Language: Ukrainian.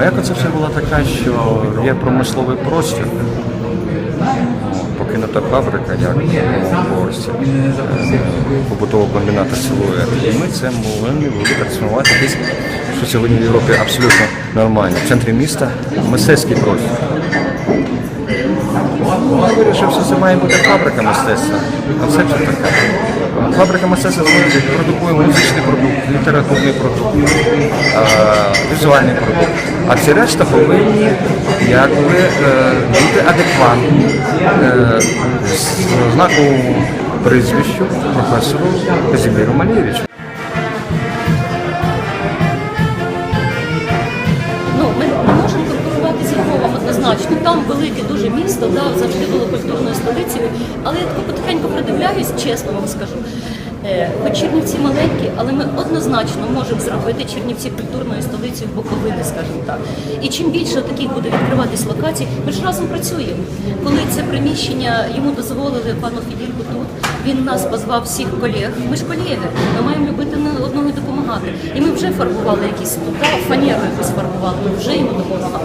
Моя концепція була така, що є промисловий простір, покинута фабрика, як у Борсі, побутового комбінату «Силует». І ми це повинні були трансформувати десь, що сьогодні в Європі абсолютно нормально. В центрі міста мистецький простір. Я вирішив, що це має бути фабрика мистецтва. Концепція така. Фабрика мистецтва продукує музичний продукт, літературний продукт, е, візуальний продукт. А всі решта повинні якби, е, бути адекватні знаку знаковому прізвищу професору Казіміру Малєвичу. Однозначно. Там велике дуже місто, да, завжди було культурною столицею. Але я тако потихеньку придивляюсь, чесно вам скажу. Е, Хоч Чернівці маленькі, але ми однозначно можемо зробити Чернівці культурною столицею Буковини, скажімо так. І чим більше таких буде відкриватись локацій, ми ж разом працюємо. Коли це приміщення йому дозволили пану Фідільку тут, він нас позвав всіх колег. Ми ж колеги, ми маємо любити не одному і допомагати. І ми вже фарбували якісь да, фанеру якусь фарбували, ми вже йому допомагали.